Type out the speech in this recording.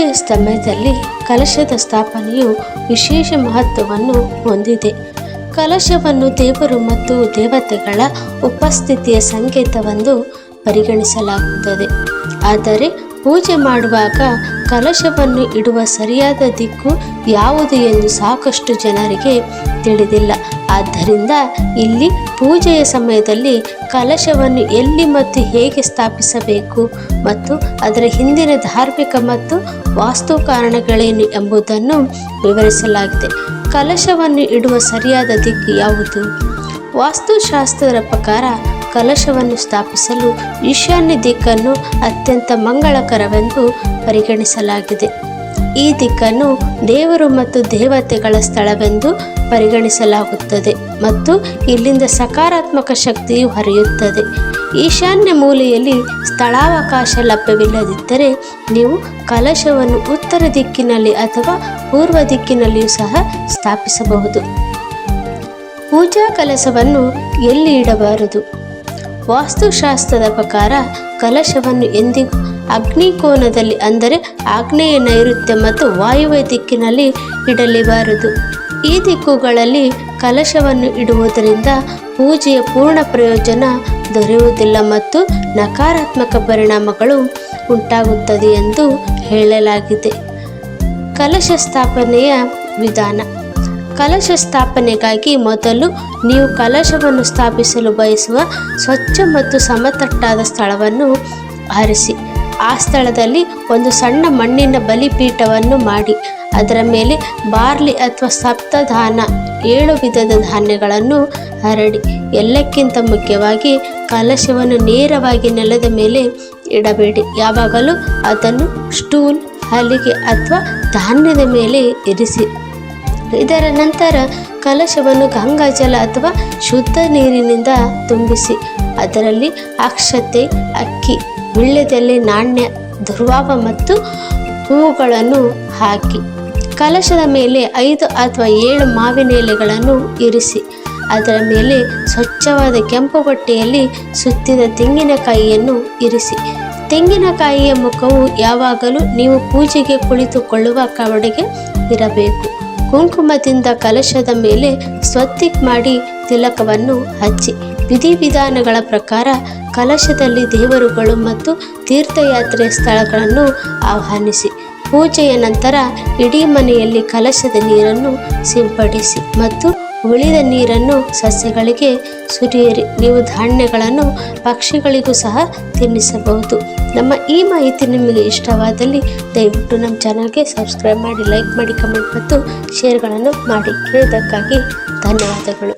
ಪೂಜೆಯ ಸಮಯದಲ್ಲಿ ಕಲಶದ ಸ್ಥಾಪನೆಯು ವಿಶೇಷ ಮಹತ್ವವನ್ನು ಹೊಂದಿದೆ. ಕಲಶವನ್ನು ದೇವರು ಮತ್ತು ದೇವತೆಗಳ ಉಪಸ್ಥಿತಿಯ ಸಂಕೇತವೆಂದು ಪರಿಗಣಿಸಲಾಗುತ್ತದೆ. ಆದರೆ ಪೂಜೆ ಮಾಡುವಾಗ ಕಲಶವನ್ನು ಇಡುವ ಸರಿಯಾದ ದಿಕ್ಕು ಯಾವುದು ಎಂದು ಸಾಕಷ್ಟು ಜನರಿಗೆ ತಿಳಿದಿಲ್ಲ. ಆದ್ದರಿಂದ ಇಲ್ಲಿ ಪೂಜೆಯ ಸಮಯದಲ್ಲಿ ಕಲಶವನ್ನು ಎಲ್ಲಿ ಮತ್ತು ಹೇಗೆ ಸ್ಥಾಪಿಸಬೇಕು ಮತ್ತು ಅದರ ಹಿಂದಿನ ಧಾರ್ಮಿಕ ಮತ್ತು ವಾಸ್ತು ಕಾರಣಗಳೇನು ಎಂಬುದನ್ನು ವಿವರಿಸಲಾಗಿದೆ. ಕಲಶವನ್ನು ಇಡುವ ಸರಿಯಾದ ದಿಕ್ಕು ಯಾವುದು? ವಾಸ್ತುಶಾಸ್ತ್ರದ ಪ್ರಕಾರ ಕಲಶವನ್ನು ಸ್ಥಾಪಿಸಲು ಈಶಾನ್ಯ ದಿಕ್ಕನ್ನು ಅತ್ಯಂತ ಮಂಗಳಕರವೆಂದು ಪರಿಗಣಿಸಲಾಗಿದೆ. ಈ ದಿಕ್ಕನ್ನು ದೇವರು ಮತ್ತು ದೇವತೆಗಳ ಸ್ಥಳವೆಂದು ಪರಿಗಣಿಸಲಾಗುತ್ತದೆ ಮತ್ತು ಇಲ್ಲಿಂದ ಸಕಾರಾತ್ಮಕ ಶಕ್ತಿಯು ಹರಿಯುತ್ತದೆ. ಈಶಾನ್ಯ ಮೂಲೆಯಲ್ಲಿ ಸ್ಥಳಾವಕಾಶ ಲಭ್ಯವಿಲ್ಲದಿದ್ದರೆ ನೀವು ಕಲಶವನ್ನು ಉತ್ತರ ದಿಕ್ಕಿನಲ್ಲಿ ಅಥವಾ ಪೂರ್ವ ದಿಕ್ಕಿನಲ್ಲಿಯೂ ಸಹ ಸ್ಥಾಪಿಸಬಹುದು. ಪೂಜಾ ಕಲಶವನ್ನು ಎಲ್ಲಿ ಇಡಬಾರದು? ವಾಸ್ತುಶಾಸ್ತ್ರದ ಪ್ರಕಾರ ಕಲಶವನ್ನು ಎಂದಿಗೂ ಅಗ್ನಿಕೋನದಲ್ಲಿ ಅಂದರೆ ಆಗ್ನೇಯ ನೈಋತ್ಯ ಮತ್ತು ವಾಯುವ್ಯ ದಿಕ್ಕಿನಲ್ಲಿ ಇಡಲೇಬಾರದು. ಈ ದಿಕ್ಕುಗಳಲ್ಲಿ ಕಲಶವನ್ನು ಇಡುವುದರಿಂದ ಪೂಜೆಯ ಪೂರ್ಣ ಪ್ರಯೋಜನ ದೊರೆಯುವುದಿಲ್ಲ ಮತ್ತು ನಕಾರಾತ್ಮಕ ಪರಿಣಾಮಗಳು ಉಂಟಾಗುತ್ತದೆ ಎಂದು ಹೇಳಲಾಗಿದೆ. ಕಲಶ ಸ್ಥಾಪನೆಯ ವಿಧಾನ. ಕಲಶ ಸ್ಥಾಪನೆಗಾಗಿ ಮೊದಲು ನೀವು ಕಲಶವನ್ನು ಸ್ಥಾಪಿಸಲು ಬಯಸುವ ಸ್ವಚ್ಛ ಮತ್ತು ಸಮತಟ್ಟಾದ ಸ್ಥಳವನ್ನು ಆರಿಸಿ. ಆ ಸ್ಥಳದಲ್ಲಿ ಒಂದು ಸಣ್ಣ ಮಣ್ಣಿನ ಬಲಿಪೀಠವನ್ನು ಮಾಡಿ, ಅದರ ಮೇಲೆ ಬಾರ್ಲಿ ಅಥವಾ ಸಪ್ತಧಾನ ಏಳು ವಿಧದ ಧಾನ್ಯಗಳನ್ನು ಹರಡಿ, ಎಲ್ಲಕ್ಕಿಂತ ಮುಖ್ಯವಾಗಿ ಕಲಶವನ್ನು ನೇರವಾಗಿ ನೆಲದ ಮೇಲೆ ಇಡಬೇಡಿ. ಯಾವಾಗಲೂ ಅದನ್ನು ಸ್ಟೂಲ್, ಹಲಿಗೆ ಅಥವಾ ಧಾನ್ಯದ ಮೇಲೆ ಇರಿಸಿ. ಇದರ ನಂತರ ಕಲಶವನ್ನು ಗಂಗಾಜಲ ಅಥವಾ ಶುದ್ಧ ನೀರಿನಿಂದ ತುಂಬಿಸಿ, ಅದರಲ್ಲಿ ಅಕ್ಷತೆ, ಅಕ್ಕಿ ವಿಳ್ಯದೆಲೆ ನಾಣ್ಯ, ದುರ್ವಾವ ಮತ್ತು ಹೂವುಗಳನ್ನು ಹಾಕಿ, ಕಲಶದ ಮೇಲೆ ಐದು ಅಥವಾ ಏಳು ಮಾವಿನ ಎಲೆಗಳನ್ನು ಇರಿಸಿ, ಅದರ ಮೇಲೆ ಸ್ವಚ್ಛವಾದ ಕೆಂಪು ಬಟ್ಟೆಯಲ್ಲಿ ಸುತ್ತಿದ ತೆಂಗಿನಕಾಯಿಯನ್ನು ಇರಿಸಿ. ತೆಂಗಿನಕಾಯಿಯ ಮುಖವು ಯಾವಾಗಲೂ ನೀವು ಪೂಜೆಗೆ ಕುಳಿತುಕೊಳ್ಳುವ ಕಡೆಗೆ ಇರಬೇಕು. ಕುಂಕುಮದಿಂದ ಕಲಶದ ಮೇಲೆ ಸ್ವತ್ತಿಕ್ ಮಾಡಿ ತಿಲಕವನ್ನು ಹಚ್ಚಿ. ವಿಧಿವಿಧಾನಗಳ ಪ್ರಕಾರ ಕಲಶದಲ್ಲಿ ದೇವರುಗಳು ಮತ್ತು ತೀರ್ಥಯಾತ್ರೆ ಸ್ಥಳಗಳನ್ನು ಆಹ್ವಾನಿಸಿ. ಪೂಜೆಯ ನಂತರ ಇಡೀ ಮನೆಯಲ್ಲಿ ಕಲಶದ ನೀರನ್ನು ಸಿಂಪಡಿಸಿ ಮತ್ತು ಉಳಿದ ನೀರನ್ನು ಸಸ್ಯಗಳಿಗೆ ಸುರಿಯಿರಿ. ನೀವು ಧಾನ್ಯಗಳನ್ನು ಪಕ್ಷಿಗಳಿಗೂ ಸಹ ತಿನ್ನಿಸಬಹುದು. ನಮ್ಮ ಈ ಮಾಹಿತಿ ನಿಮಗೆ ಇಷ್ಟವಾದಲ್ಲಿ ದಯವಿಟ್ಟು ನಮ್ಮ ಚಾನಲ್ಗೆ ಸಬ್ಸ್ಕ್ರೈಬ್ ಮಾಡಿ ಲೈಕ್ ಮಾಡಿ ಕಮೆಂಟ್ ಮತ್ತು ಶೇರ್ಗಳನ್ನು ಮಾಡಿ. ಕೇಳಿದ್ದಕ್ಕಾಗಿ ಧನ್ಯವಾದಗಳು.